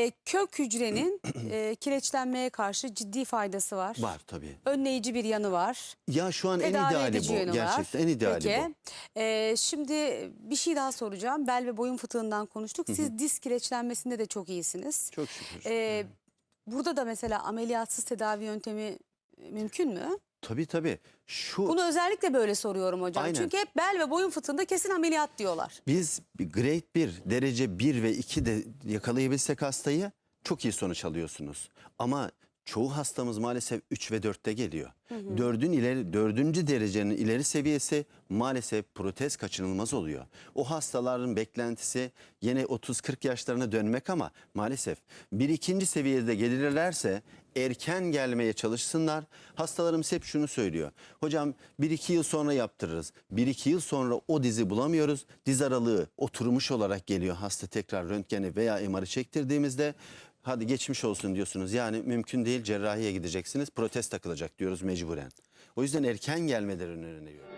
E, kök hücrenin e, kireçlenmeye karşı ciddi faydası var. Var tabii. Önleyici bir yanı var. Ya şu an en Tedavi ideali edici bu. yönü Gerçekten en ideali Peki. bu. E, şimdi bir şey daha soracağım. Bel ve boyun fıtığından konuştuk. Siz diz kireçlenmesinde de çok iyisiniz. Çok şükür. E, burada da mesela ameliyatsız tedavi yöntemi mümkün mü? Tabii tabii. Şu Bunu özellikle böyle soruyorum hocam. Aynen. Çünkü hep bel ve boyun fıtığında kesin ameliyat diyorlar. biz grade 1, derece 1 ve 2 de yakalayabilsek hastayı çok iyi sonuç alıyorsunuz. Ama çoğu hastamız maalesef 3 ve 4'te geliyor. Dördün ileri, dördüncü derecenin ileri seviyesi maalesef protez kaçınılmaz oluyor. O hastaların beklentisi yine 30-40 yaşlarına dönmek ama maalesef bir ikinci seviyede gelirlerse erken gelmeye çalışsınlar. Hastalarımız hep şunu söylüyor. Hocam 1-2 yıl sonra yaptırırız. 1-2 yıl sonra o dizi bulamıyoruz. Diz aralığı oturmuş olarak geliyor hasta tekrar röntgeni veya MR'ı çektirdiğimizde hadi geçmiş olsun diyorsunuz. Yani mümkün değil cerrahiye gideceksiniz protez takılacak diyoruz mecburen. O yüzden erken gelmelerini öneriyor.